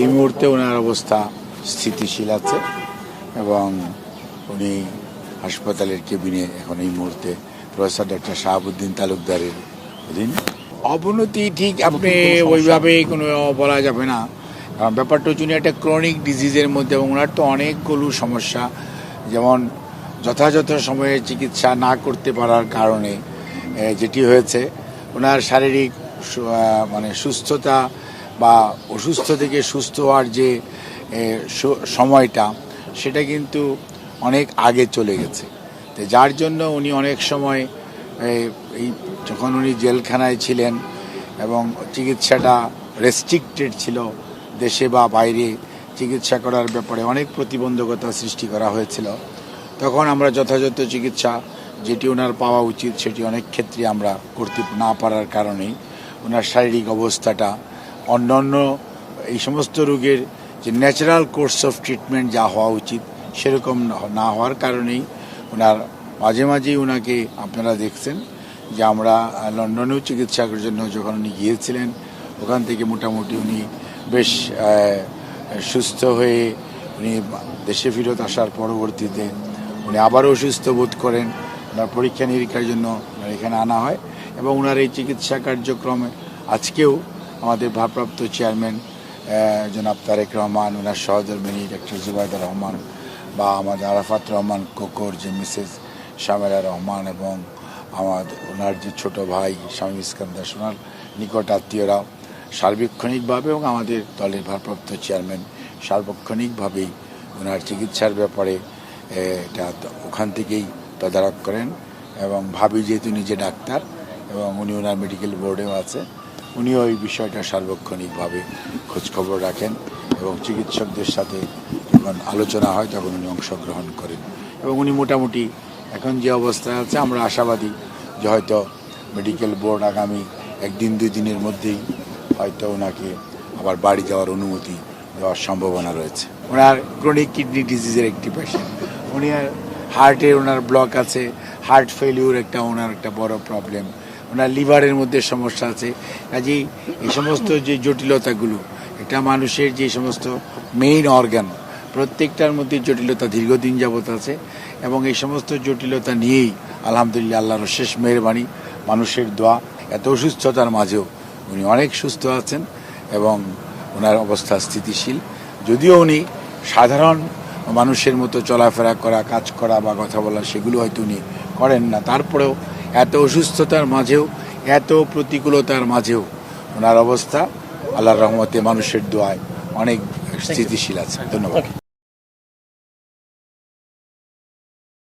এই মুহূর্তে ওনার অবস্থা স্থিতিশীল আছে এবং উনি হাসপাতালের কেবিনে এখন এই মুহূর্তে প্রফেসর ডক্টর শাহাবুদ্দিন তালুকদারের অধীন। অবনতি ঠিক আপনি ওইভাবে কোনো বলা যাবে না। কারণ ব্যাপারটা হচ্ছে উনি একটা ক্রনিক ডিজিজের মধ্যে এবং ওনার তো অনেকগুলো সমস্যা যেমন যথাযথ সময়ে চিকিৎসা না করতে পারার কারণে যেটি হয়েছে ওনার শারীরিক মানে সুস্থতা বা অসুস্থ থেকে সুস্থ হওয়ার যে সময়টা, সেটা কিন্তু অনেক আগে চলে গেছে। তো যার জন্য উনি অনেক সময় এই যখন উনি জেলখানায় ছিলেন এবং চিকিৎসাটা রেস্ট্রিক্টেড ছিল দেশে বা বাইরে, চিকিৎসা করার ব্যাপারে অনেক প্রতিবন্ধকতা সৃষ্টি করা হয়েছিল, তখন আমরা যথাযথ চিকিৎসা যেটি ওনার পাওয়া উচিত, সেটি অনেক ক্ষেত্রে আমরা করতে না পারার কারণেই ওনার শারীরিক অবস্থাটা অন্যান্য এই সমস্ত রোগের যে ন্যাচারাল কোর্স অফ ট্রিটমেন্ট যা হওয়া উচিত, সেরকম না হওয়ার কারণেই ওনার মাঝে মাঝেই ওনাকে আপনারা দেখছেন যে আমরা লন্ডনেও চিকিৎসার জন্য যখন উনি গিয়েছিলেন, ওখান থেকে মোটামুটি উনি বেশ সুস্থ হয়ে উনি দেশে ফিরত আসার পরবর্তীতে উনি আবারও অসুস্থ বোধ করেন। ওনার পরীক্ষা নিরীক্ষার জন্য এখানে আনা হয় এবং ওনার এই চিকিৎসা কার্যক্রমে আজকেও আমাদের ভারপ্রাপ্ত চেয়ারম্যান জনাব তারেক রহমান ওনার সহধর্মিনী ডক্টর জুবাইদা রহমান বা আমাদের আরাফাত রহমান কোকর যে মিসেস শামেলা রহমান এবং আমার ওনার যে ছোট ভাই স্বামী ইস্কান্দার ওনার নিকট আত্মীয়রা সার্বক্ষণিকভাবে এবং আমাদের দলের ভারপ্রাপ্ত চেয়ারম্যান সার্বক্ষণিকভাবেই ওনার চিকিৎসার ব্যাপারে এটা ওখান থেকেই তদারক করেন এবং ভাবি যেহেতু নিজে ডাক্তার এবং উনি ওনার মেডিকেল বোর্ডেও আছে উনিও এই বিষয়টা সার্বক্ষণিকভাবে খোঁজখবর রাখেন এবং চিকিৎসকদের সাথে যখন আলোচনা হয় তখন উনি অংশগ্রহণ করেন। এবং উনি মোটামুটি এখন যে অবস্থায় আছে, আমরা আশাবাদী যে হয়তো মেডিকেল বোর্ড আগামী একদিন দুই দিনের মধ্যেই হয়তো ওনাকে আবার বাড়ি যাওয়ার অনুমতি দেওয়ার সম্ভাবনা রয়েছে। ওনার ক্রনিক কিডনি ডিজিজের একটি পেশেন্ট উনি হার্টের ওনার ব্লক আছে হার্ট ফেলিউর একটা, ওনার একটা বড় প্রবলেম ওনার লিভারের মধ্যে সমস্যা আছে। কাজেই এই সমস্ত যে জটিলতাগুলো, এটা মানুষের যে সমস্ত মেইন অর্গান প্রত্যেকটার মধ্যে জটিলতা দীর্ঘদিন যাবৎ আছে এবং এই সমস্ত জটিলতা নিয়েই আলহামদুলিল্লাহ আল্লাহর শেষ মেহরবানি, মানুষের দোয়া, এত অসুস্থতার মাঝেও উনি অনেক সুস্থ আছেন এবং ওনার অবস্থা স্থিতিশীল। যদিও উনি সাধারণ মানুষের মতো চলাফেরা করা, কাজ করা বা কথা বলা সেগুলো হয়তো উনি করেন না। তারপরেও এত অসুস্থতার মাঝেও এত প্রতিকূলতার মাঝেও ওনার অবস্থা আল্লাহর রহমতে মানুষের দোয়ায় অনেক স্থিতিশীল আছে। ধন্যবাদ।